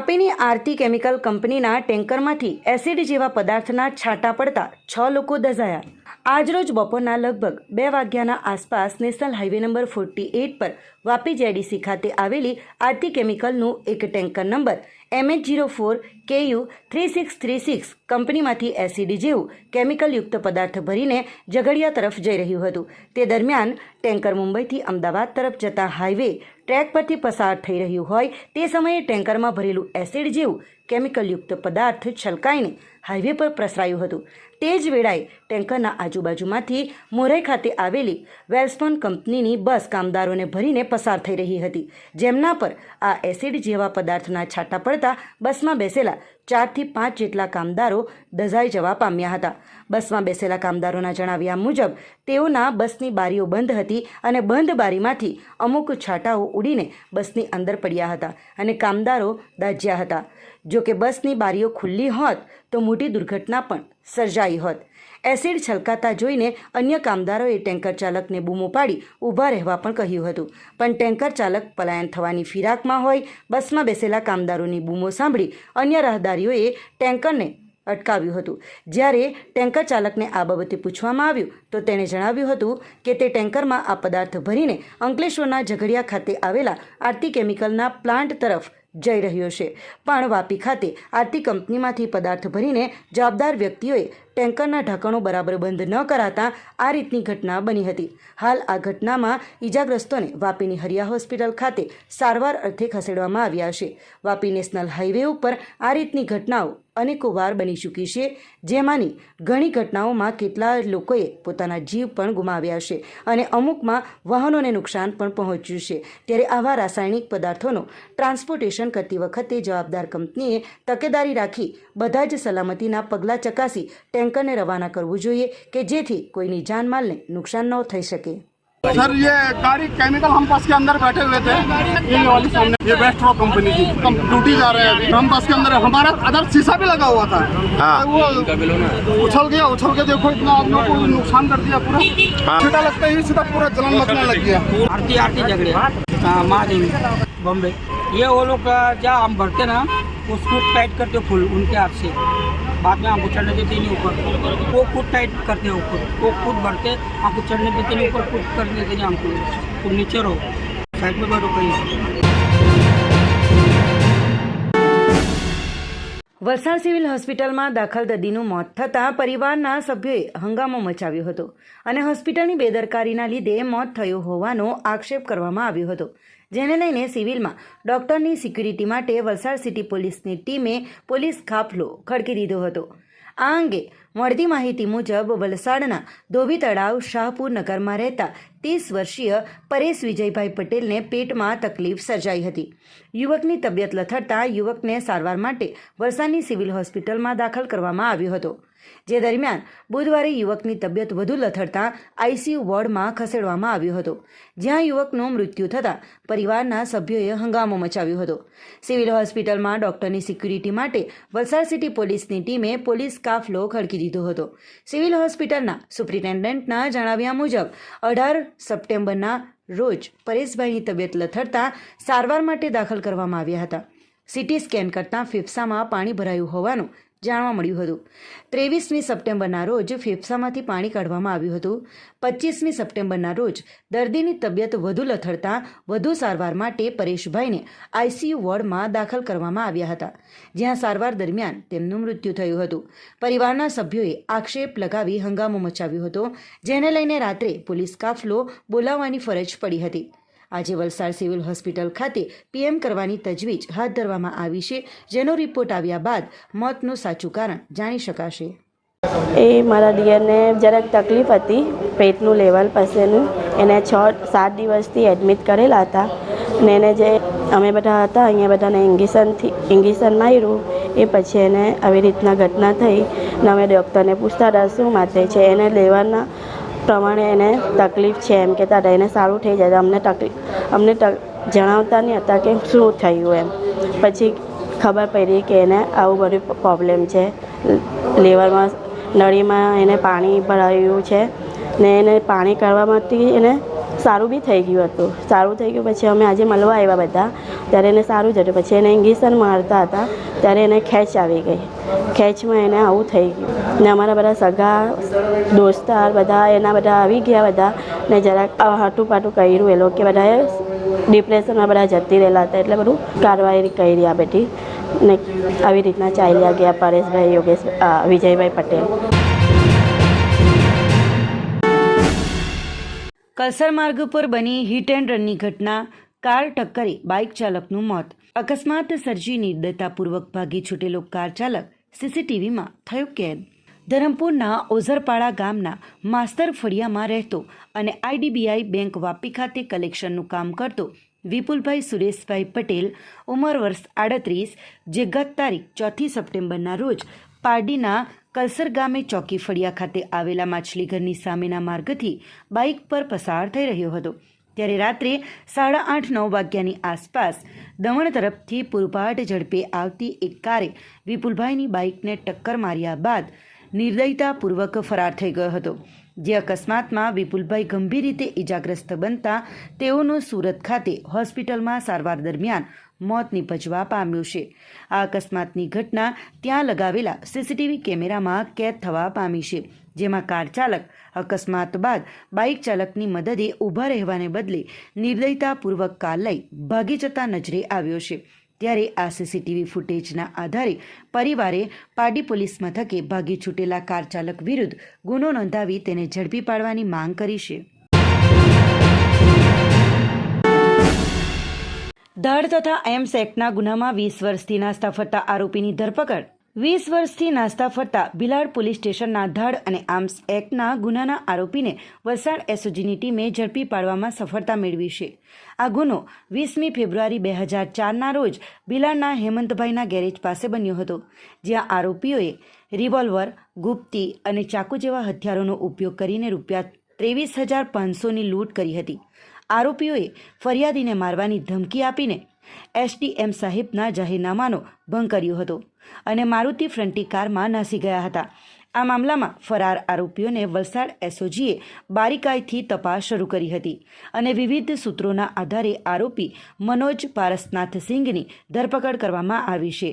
વાપીની આરતી chemical કંપનીના ટેન્કરમાંથી acid જેવા પદાર્થના છાંટા પડતા છ લોકો દઝાયા. આજરોજ બપોરના લગભગ બે વાગ્યાના આસપાસ national highway number forty eight પર વાપી જેડીસી ખાતે આવેલી આરતી કેમિકલનું એક tanker number, MH zero four KU three six three six કંપનીમાંથી એસિડી જેવું કેમિકલયુક્ત પદાર્થ ભરીને ઝઘડિયા તરફ જઈ રહ્યું હતું. તે દરમિયાન ટેન્કર મુંબઈથી અમદાવાદ તરફ જતા હાઈવે ટ્રેક પરથી પસાર થઈ રહ્યું હોય તે સમયે ટેન્કરમાં ભરેલું એસિડ જેવું કેમિકલયુક્ત પદાર્થ છલકાઈને હાઈવે પર પ્રસરાયું હતું. તે જ વેળાએ ટેન્કરના આજુબાજુમાંથી મોરઈ ખાતે આવેલી વેલ્સપોન કંપનીની બસ કામદારોને ભરીને પસાર થઈ રહી હતી. જેમના પર આ એસિડ જેવા પદાર્થના છાંટા પડતા બસમાં બેસેલા ચારથી પાંચ જેટલા કામદારો દઝાઈ જવા પામ્યા હતા. બસમાં બેસેલા કામદારોના જણાવ્યા મુજબ, તેઓના બસની બારીઓ બંધ હતી અને બંધ બારીમાંથી અમુક છાંટાઓ ઉડીને બસની અંદર પડ્યા હતા અને કામદારો દાઝ્યા હતા. જો કે બસની બારીઓ ખુલ્લી હોત તો મોટી દુર્ઘટના પણ સર્જાઈ હોત. એસિડ છલકાતા જોઈને અન્ય કામદારોએ ટેન્કર ચાલકને બૂમો પાડી ઊભા રહેવા પણ કહ્યું હતું. પણ ટેન્કર ચાલક પલાયન થવાની ફિરાકમાં હોય, બસમાં બેસેલા કામદારોની બૂમો સાંભળી અન્ય રાહદારીઓએ ટેન્કરને અટકાવ્યું હતું. જ્યારે ટેન્કર ચાલકને આ બાબતે પૂછવામાં આવ્યું, તો તેણે જણાવ્યું હતું કે તે ટેન્કરમાં આ પદાર્થ ભરીને અંકલેશ્વરના ઝઘડિયા ખાતે આવેલા આરતી કેમિકલના પ્લાન્ટ તરફ જઈ રહ્યો છે. પણ વાપી ખાતે આરતી કંપનીમાંથી પદાર્થ ભરીને જવાબદાર વ્યક્તિઓએ ટેન્કરના ઢાંકણો બરાબર બંધ ન કરાતા આ રીતની ઘટના બની હતી. હાલ આ ઘટનામાં ઈજાગ્રસ્તોને વાપીની હરિયા હોસ્પિટલ ખાતે સારવાર અર્થે ખસેડવામાં આવ્યા છે. વાપી નેશનલ હાઈવે ઉપર આ રીતની ઘટનાઓ અનેકો વાર બની ચૂકી છે, જેમાંની ઘણી ઘટનાઓમાં કેટલા લોકોએ પોતાના જીવ પણ ગુમાવ્યા છે અને અમુકમાં વાહનોને નુકસાન પણ પહોંચ્યું છે. ત્યારે આવા રાસાયણિક પદાર્થોનો ટ્રાન્સપોર્ટેશન કરતી વખતે જવાબદાર કંપનીએ તકેદારી રાખી બધા જ સલામતીના પગલાં ચકાસી ટેન્કરને રવાના કરવું જોઈએ કે જેથી કોઈની જાનમાલને નુકસાન ન થઈ શકે सर ये गाड़ी केमिकल हम बस के अंदर बैठे हुए थे ये वाली सामने ये वेस्ट्रो कंपनी की हम ड्यूटी जा रहे हैं अभी हम बस के अंदर हमारा अदर शीशा भी लगा हुआ था हाँ। वो उछल गया उछल के देखो इतना आदमियों को नुकसान कर दिया पूरा हाँ। सीधा लगता ही सीधा पूरा जलन मचने लग गया आरती आरती झगड़े हाँ महादेवी बॉम्बे ये वो लोग अ, जहाँ हम भरते ना उसको टाइट करते फुल उनके हाथ से बाद में हमको चढ़ने देते नहीं ऊपर वो खुद टाइट करते हैं ऊपर वो खुद भरते हमको चढ़ने देते नहीं ऊपर खुद करने देते नहीं हमको तुम नीचे रहो साइड में बैठो कहीं વલસાડ સિવિલ હોસ્પિટલમાં દાખલ દર્દીનું મોત થતાં પરિવારના સભ્યોએ હંગામો મચાવ્યો હતો અને હોસ્પિટલની બેદરકારીના લીધે મોત થયું હોવાનો આક્ષેપ કરવામાં આવ્યો હતો જેને લઈને સિવિલમાં ડોક્ટરની સિક્યુરિટી માટે વલસાડ સિટી પોલીસની ટીમે પોલીસ કાફલો ખડકી દીધો હતો. આ અંગે મળતી માહિતી મુજબ વલસાડના ધોબી તળાવ શાહપુર નગરમાં રહેતા ત્રીસ વર્ષીય પરેશ વિજયભાઈ પટેલને પેટમાં તકલીફ સર્જાઈ હતી. યુવકની તબિયત લથડતા યુવકને સારવાર માટે વલસાડની સિવિલ હોસ્પિટલમાં દાખલ કરવામાં આવ્યો હતો. જે દરમિયાન બુધવારે યુવકની તબિયત વધુ લથડતા આઈસીયુ વોર્ડમાં ખસેડવામાં આવ્યો હતો, જ્યાં યુવકનું મૃત્યુ થતાં પરિવારના સભ્યોએ હંગામો મચાવ્યો હતો. સિવિલ હોસ્પિટલમાં ડોક્ટરની સિક્યુરિટી માટે વલસાડ સિટી પોલીસની ટીમે પોલીસ કાફલો ખડકી દીધો હતો. સિવિલ હોસ્પિટલના સુપ્રિન્ટેન્ડન્ટના જણાવ્યા મુજબ, અઢાર સપ્ટેમ્બરના રોજ પરેશભાઈની તબિયત લથડતા સારવાર માટે દાખલ કરવામાં આવ્યા હતા. સીટી સ્કેન કરતાં ફેફસામાં પાણી ભરાયું હોવાનું જાણવા મળ્યું હતું. ત્રેવીસમી સપ્ટેમ્બરના રોજ ફેફસામાંથી પાણી કાઢવામાં આવ્યું હતું. પચીસમી સપ્ટેમ્બરના રોજ દર્દીની તબિયત વધુ લથડતા, વધુ સારવાર માટે પરેશભાઈને આઈસીયુ વોર્ડમાં દાખલ કરવામાં આવ્યા હતા, જ્યાં સારવાર દરમિયાન તેમનું મૃત્યુ થયું હતું. પરિવારના સભ્યોએ આક્ષેપ લગાવી હંગામો મચાવ્યો હતો, જેને લઈને રાત્રે પોલીસ કાફલો બોલાવવાની ફરજ પડી હતી. આજે વલસાડ સિવિલ હોસ્પિટલ ખાતે પીએમ કરવાની તજવીજ હાથ ધરવામાં આવી છે, જેનો રિપોર્ટ આવ્યા બાદ મોતનું સાચું કારણ જાણી શકાશે. એ મારા દિયરને જરાક તકલીફ હતી પેટનું લેવલ પાસેનું. એને છ, સાત દિવસથી એડમિટ કરેલા હતા. ને એને જે અમે બધા હતા, અહીંયા બધાને ઇન્ગેશનથી ઇન્ગેશન માર્યું એ પછી એને આવી રીતના ઘટના થઈ ને અમે ડૉક્ટરને પૂછતા હતા શું માટે છે એને લેવાના પ્રમાણે એને તકલીફ છે. એમ કહેતા હતા. એને સારું થઈ જાય અમને તકલીફ અમને જણાવતા નહીં હતા કે શું થયું એમ. પછી ખબર પડી કે એને આવું બધું પ્રોબ્લેમ છે. લેવરમાં નળીમાં એને પાણી ભરાયું છે ને એને પાણી કાઢવામાંથી એને સારું બી થઈ ગયું હતું. સારું થઈ ગયું પછી અમે આજે મળવા આવ્યા બધા. ત્યારે એને સારું જ હતું. પછી એને ઇન્જેક્શન મારતા હતા. ત્યારે એને ખેંચ આવી ગઈ. ખેંચમાં એને આવું થઈ ગયું. ને અમારા બધા સગા, દોસ્તાર બધા એના બધા આવી ગયા બધા. ને જરાક હાટું પાટું કર્યું એ લોકો. બધાએ ડિપ્રેશનમાં બધા જતી રહેલા હતા. એટલે બધું કાર્યવાહી કરી આ બધી ને આવી રીતના ચાલ્યા ગયા પરેશભાઈ યોગેશ વિજયભાઈ પટેલ. કલસર માર્ગ પર બની હિટ એન્ડ રનની ઘટના, કાર ટક્કરે બાઇક ચાલકનું મોત. અકસ્માત સર્જી નિર્દયતાપૂર્વક ભાગી છૂટેલો કાર ચાલક સીસીટીવીમાં થયો કેદ. ધરમપુરના ઓઝરપાડા ગામના માસ્તર ફળિયામાં રહેતો અને આઈડીબીઆઈ બેંક વાપી ખાતે કલેક્શનનું કામ કરતો વિપુલભાઈ સુરેશભાઈ પટેલ ઉંમર વર્ષ આડત્રીસ, જે ગત તારીખ ચોથી સપ્ટેમ્બરના રોજ પારડીના કલસર ગામે ચોકી ફળિયા ખાતે આવેલા માછલીઘરની સામેના માર્ગથી બાઇક પર પસાર થઈ રહ્યો હતો. ત્યારે રાત્રે સાડા આઠ નવ વાગ્યાની આસપાસ દમણ તરફથી પૂરપાટ ઝડપે આવતી એક કારે વિપુલભાઈની બાઇકને ટક્કર માર્યા બાદ નિર્દયતાપૂર્વક ફરાર થઈ ગયો હતો. જે અકસ્માતમાં વિપુલભાઈ ગંભીર રીતે ઇજાગ્રસ્ત બનતા તેઓનું સુરત ખાતે હોસ્પિટલમાં સારવાર દરમિયાન મોત નિપજવા પામ્યું છે. આ અકસ્માતની ઘટના ત્યાં લગાવેલા સીસીટીવી કેમેરામાં કેદ થવા પામી છે, જેમાં કાર ચાલક અકસ્માત બાદ બાઇક ચાલકની મદદે ઊભા રહેવાને બદલે નિર્દયતાપૂર્વક કાર લઈ ભાગી જતા નજરે આવ્યો છે. ત્યારે આ સીસીટીવી ફૂટેજના આધારે પરિવારે પાડી પોલીસ મથકે ભાગી છૂટેલા કાર ચાલક વિરુદ્ધ ગુનો નોંધાવી તેને ઝડપી પાડવાની માંગ કરી છે. ધડ તથા એમ્સ એક્ટના ગુનામાં વીસ વર્ષથી નાસ્તા ફરતા આરોપીની ધરપકડ. વીસ વર્ષથી નાસ્તા ફરતા બિલાડ પોલીસ સ્ટેશનના ધડ અને આર્મ્સ એક્ટના ગુનાના આરોપીને વલસાડ એસઓજીની ટીમે ઝડપી પાડવામાં સફળતા મેળવી છે. આ ગુનો વીસમી ફેબ્રુઆરી બે હજાર ચારના રોજ બિલાડના હેમંતભાઈના ગેરેજ પાસે બન્યો હતો, જ્યાં આરોપીઓએ રિવોલ્વર, ગુપ્તી અને ચાકુ જેવા હથિયારોનો ઉપયોગ કરીને રૂપિયા ત્રેવીસ હજાર પાંચસોની લૂંટ કરી હતી. આરોપીઓએ ફરિયાદીને મારવાની ધમકી આપીને એસડીએમ સાહેબના જાહેરનામાનો ભંગ કર્યો હતો અને મારુતિ ફ્રન્ટી કારમાં નાસી ગયા હતા. આ મામલામાં ફરાર આરોપીઓને વલસાડ એસઓજીએ બારીકાઈથી તપાસ શરૂ કરી હતી અને વિવિધ સૂત્રોના આધારે આરોપી મનોજ પારસનાથ સિંઘની ધરપકડ કરવામાં આવી છે.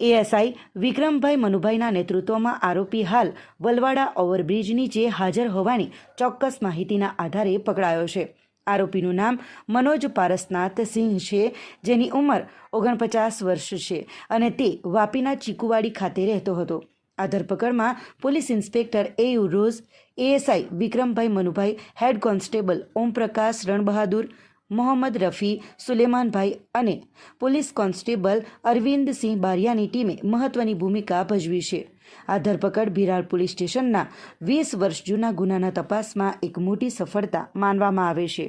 એએસઆઈ વિક્રમભાઈ મનુભાઈના નેતૃત્વમાં આરોપી હાલ વલવાડા ઓવરબ્રિજ નીચે હાજર હોવાની ચોક્કસ માહિતીના આધારે પકડાયો છે. આરોપીનું નામ મનોજ પારસનાથ સિંહ છે, જેની ઉંમર ઓગણપચાસ વર્ષ છે અને તે વાપીના ચીકુવાડી ખાતે રહેતો હતો. આ ધરપકડમાં police inspector A U Roz ASI Vikrambhai Manubhai, head constable Omprakash Ranbahadur Mohammad Rafi, Sulemanbhai અને પોલીસ કોન્સ્ટેબલ અરવિંદસિંહ બારિયાની ટીમે મહત્વની ભૂમિકા ભજવી છે. આ ધરપકડ ભિરાડ પોલીસ સ્ટેશનના વીસ વર્ષ જૂના ગુનાના તપાસમાં એક મોટી સફળતા માનવામાં આવે છે.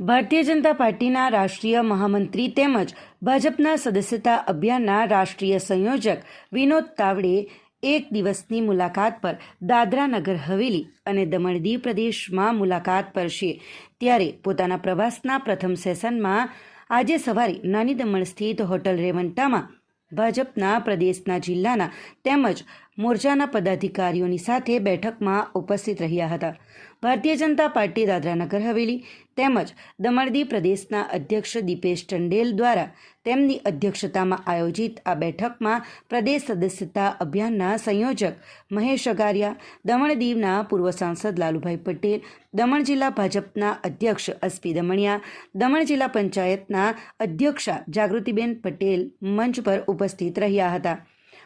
ભારતીય જનતા પાર્ટીના રાષ્ટ્રીય મહામંત્રી તેમજ ભાજપના સદસ્યતા અભિયાનના રાષ્ટ્રીય સંયોજક વિનોદ તાવડે એક દિવસની મુલાકાત પર દાદરા નગર હવેલી અને દમણ દીવ પ્રદેશમાં મુલાકાત પર છે ત્યારે પોતાના પ્રવાસના પ્રથમ સેશનમાં આજે સવારે નાની દમણ સ્થિત હોટલ રેવંટામાં ભાજપના પ્રદેશના જિલ્લાના તેમજ મોરચાના પદાધિકારીઓની સાથે બેઠકમાં ઉપસ્થિત રહ્યા હતા. ભારતીય જનતા પાર્ટી દાદરાનગર હવેલી તેમજ દમણદી પ્રદેશના અધ્યક્ષ દીપેશ ટંડેલ દ્વારા તેમની અધ્યક્ષતામાં આયોજિત આ બેઠકમાં પ્રદેશ સદસ્યતા અભિયાનના સંયોજક મહેશ અગારિયા દમણ દીવના પૂર્વ સાંસદ લાલુભાઈ પટેલ, દમણ જિલ્લા ભાજપના અધ્યક્ષ એસપી દમણિયા, દમણ જિલ્લા પંચાયતના અધ્યક્ષા જાગૃતિબેન પટેલ મંચ પર ઉપસ્થિત રહ્યા હતા.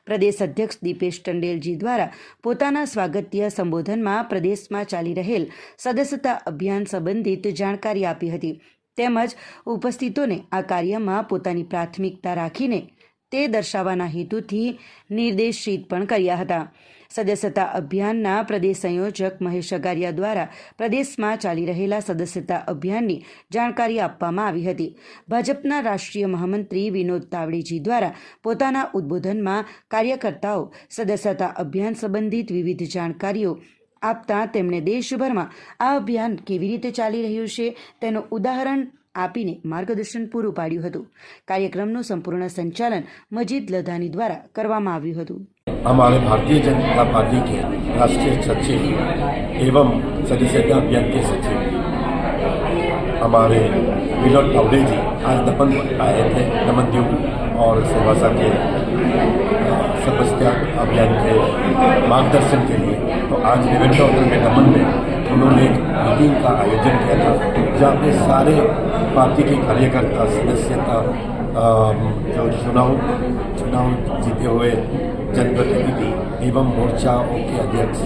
પ્રદેશ અધ્યક્ષ દીપેશ ટંડેલજી દ્વારા પોતાના સ્વાગતીય સંબોધનમાં પ્રદેશમાં ચાલી રહેલ સદસ્યતા અભિયાન સંબંધિત જાણકારી આપી હતી. તેમજ ઉપસ્થિતોને આ કાર્યમાં પોતાની પ્રાથમિકતા રાખીને તે દર્શાવવાના હેતુથી નિર્દેશિત પણ કર્યા હતા. સદસ્યતા અભિયાનના પ્રદેશ સંયોજક મહેશ અગારિયા દ્વારા પ્રદેશમાં ચાલી રહેલા સદસ્યતા અભિયાનની જાણકારી આપવામાં આવી હતી. ભાજપના રાષ્ટ્રીય મહામંત્રી વિનોદ તાવડેજી દ્વારા પોતાના ઉદ્બોધનમાં કાર્યકર્તાઓ, સદસ્યતા અભિયાન સંબંધિત વિવિધ જાણકારીઓ આપતા તેમણે દેશભરમાં આ અભિયાન કેવી રીતે ચાલી રહ્યું છે તેનું ઉદાહરણ આપીને માર્ગદર્શન પૂરું પાડ્યું હતું. કાર્યક્રમનું સંપૂર્ણ સંચાલન મજીદ લધાની દ્વારા કરવામાં આવ્યું હતું. हमारे भारतीय जनता पार्टी के राष्ट्रीय सचिव एवं सदस्यता अभियान के सचिव हमारे विनोद टावडे जी आज दमन आए थे दमन दीव और सिलवासा के सदस्यता अभियान के मार्गदर्शन के लिए। तो आज रेवेंट होटल में दमन में उन्होंने एक मीटिंग का आयोजन किया था, जहाँ पे सारे पार्टी के कार्यकर्ता सदस्यता जो चुनाव चुनाव जीते हुए जनप्रतिनिधि एवं मोर्चाओं के अध्यक्ष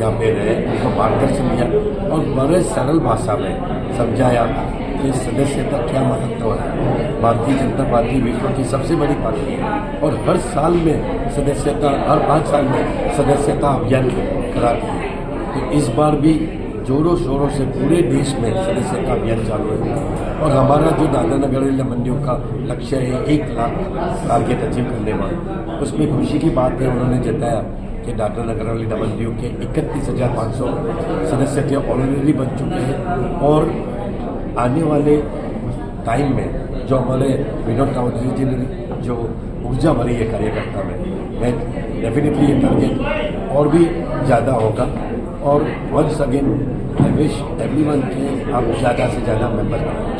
यहाँ पे रहे उनको मार्गदर्शन दिया और बड़े सरल भाषा में समझाया कि सदस्यता क्या महत्व है। भारतीय जनता पार्टी विश्व की सबसे बड़ी पार्टी है और हर साल में सदस्यता हर पाँच साल में सदस्यता अभियान कराती है। तो इस बार भी जोरों शोरों से पूरे देश में सदस्यता अभियान चालू है। और हमारा जो दादा नगर मंडियों का लक्ष्य है, एक लाख टारगेट अचीव करने वाला। उसमें खुशी की बात है, उन्होंने जताया कि दादरा नगर वाली मंडियों के इकतीस हज़ार पाँच सौ सदस्य थे ऑलरेडी बन चुके हैं। और आने वाले टाइम में जो हमारे विनोद रावत जी ने जो ऊर्जा भरी है कार्यकर्ता में, मैं डेफिनेटली ये टारगेट और भी ज़्यादा होगा। और once again I wish everyone के आप ज़्यादा से ज़्यादा मेंबर बनाएं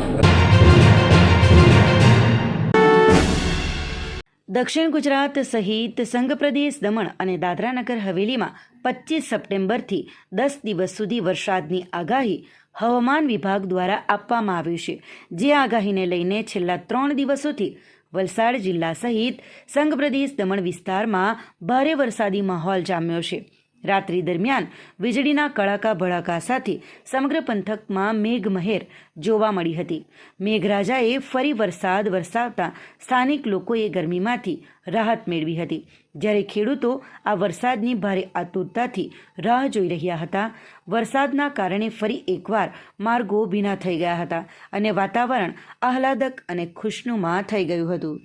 દક્ષિણ ગુજરાત સહિત સંઘ પ્રદેશ દમણ અને દાદરાનગર હવેલીમાં પચીસ સપ્ટેમ્બરથી દસ દિવસ સુધી વરસાદની આગાહી હવામાન વિભાગ દ્વારા આપવામાં આવ્યું છે જે આગાહીને લઈને છેલ્લા ત્રણ દિવસોથી વલસાડ જિલ્લા સહિત સંઘ પ્રદેશ દમણ વિસ્તારમાં ભારે વરસાદી માહોલ જામ્યો છે રાત્રિ દરમિયાન વીજળીના કડાકા ભડાકા સાથે સમગ્ર પંથકમાં મેઘમહેર જોવા મળી હતી. મેઘરાજાએ ફરી વરસાદ વરસાવતા સ્થાનિક લોકોએ ગરમીમાંથી રાહત મેળવી હતી. જ્યારે ખેડૂતો આ વરસાદની ભારે આતુરતાથી રાહ જોઈ રહ્યા હતા, વરસાદના કારણે ફરી એકવાર માર્ગો ભીના થઈ ગયા હતા અને વાતાવરણ આહલાદક અને ખુશનુમા થઈ ગયું હતું.